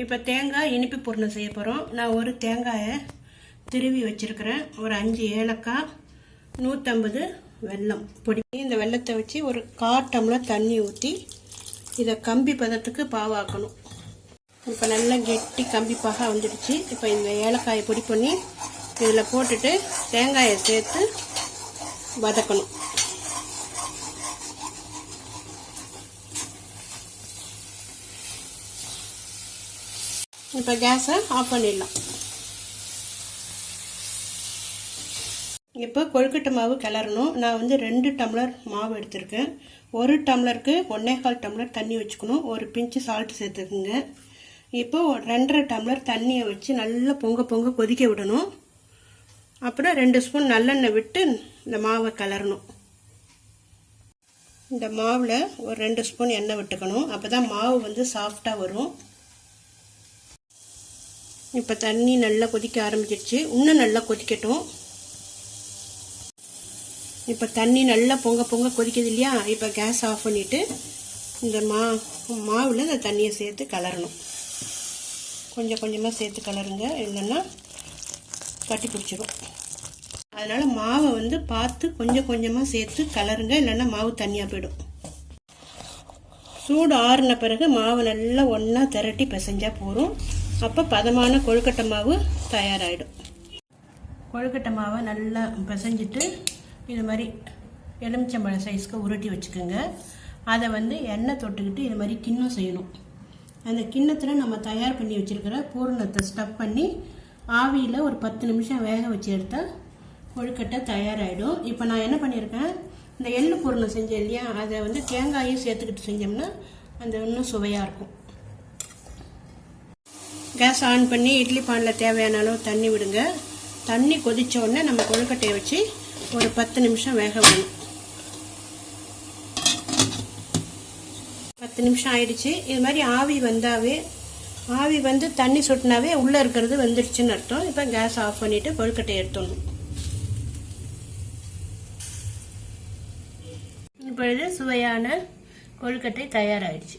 இப்போ தேங்காய் இனிப்பு பூர்ணம் செய்ய போகிறோம் நான் ஒரு தேங்காயை திருவி வச்சுருக்கிறேன். ஒரு அஞ்சு ஏலக்காய் நூற்றம்பது வெல்லம் பொடி. இந்த வெல்லத்தை வச்சு ஒரு கால் டம்ளர் தண்ணி ஊற்றி இதை கம்பி பதத்துக்கு பாவாக்கணும். இப்போ நல்லா கெட்டி கம்பி பாக வந்துடுச்சு. இப்போ இந்த ஏலக்காயை பொடி பண்ணி இதில் போட்டுட்டு தேங்காயை சேர்த்து வதக்கணும். இப்போ கேஸை ஆஃப் பண்ணிடலாம். இப்போ கொழுக்கட்டை மாவு கிளறணும். நான் வந்து ரெண்டு டம்ளர் மாவு எடுத்திருக்கேன். ஒரு டம்ளருக்கு ஒன்னே கால் டம்ளர் தண்ணி வச்சுக்கணும். ஒரு பிஞ்சு சால்ட் சேர்த்துக்குங்க. இப்போ ரெண்டரை டம்ளர் தண்ணியை வச்சு நல்லா பொங்க பொங்க கொதிக்க விடணும். அப்புறம் ரெண்டு ஸ்பூன் நல்லெண்ணெய் விட்டு இந்த மாவை கிளறணும். இந்த மாவில் ஒரு ரெண்டு ஸ்பூன் எண்ணெய் விட்டுக்கணும். அப்போ தான் மாவு வந்து சாஃப்டாக வரும். இப்போ தண்ணி நல்லா கொதிக்க ஆரம்பிச்சிருச்சு. இன்னும் நல்லா கொதிக்கட்டும். இப்போ தண்ணி நல்லா பொங்க பொங்க கொதிக்குது இல்லையா? இப்போ கேஸ் ஆஃப் பண்ணிவிட்டு இந்த மா மாவில் இந்த தண்ணியை சேர்த்து கலரணும். கொஞ்சம் கொஞ்சமாக சேர்த்து கலருங்க. இல்லைன்னா கட்டி பிடிச்சிடும் அதனால் மாவை வந்து பார்த்து கொஞ்சம் கொஞ்சமாக சேர்த்து கலருங்க. இல்லைன்னா மாவு தண்ணியாக போயிடும். சூடு ஆறின பிறகு மாவு நல்லா ஒன்றா திரட்டி பிசைஞ்சால் போதும். அப்போ பதமான கொழுக்கட்டை மாவு தயாராகிடும் கொழுக்கட்டை மாவை நல்லா பிசைஞ்சிட்டு இது மாதிரி எலுமிச்சம்பழம் சைஸ்க்கு உருட்டி வச்சுக்கோங்க. அதை வந்து எண்ணெய் தொட்டுக்கிட்டு இது மாதிரி கிண்ணம் செய்யணும். அந்த கிண்ணத்தில் நம்ம தயார் பண்ணி வச்சுருக்கிற பூரணத்தை ஸ்டப் பண்ணி ஆவியில் ஒரு பத்து நிமிஷம் வேக வச்சு எடுத்தால் கொழுக்கட்டை தயாராகிடும் இப்போ நான் என்ன பண்ணியிருக்கேன்? இந்த எள்ளு பூரணம் செஞ்சேன் இல்லையா? அதை வந்து தேங்காயும் சேர்த்துக்கிட்டு செஞ்சோம்னா அந்த இன்னும் சுவையாக இருக்கும். கேஸ் ஆன் பண்ணி இட்லி பானில் தேவையான அளவு தண்ணி விடுங்க. தண்ணி கொதித்த உடனே நம்ம கொழுக்கட்டையை வச்சு ஒரு பத்து நிமிஷம் வேக விடணும். பத்து நிமிஷம் ஆயிடுச்சு. இது மாதிரி ஆவி வந்தாவே ஆவி வந்து தண்ணி சொட்டினாவே உள்ளே இருக்கிறது வந்துடுச்சுன்னு அர்த்தம். இப்போ கேஸ் ஆஃப் பண்ணிவிட்டு கொழுக்கட்டையை எடுத்துடணும். இப்பொழுது சுவையான கொழுக்கட்டை தயாராகிடுச்சு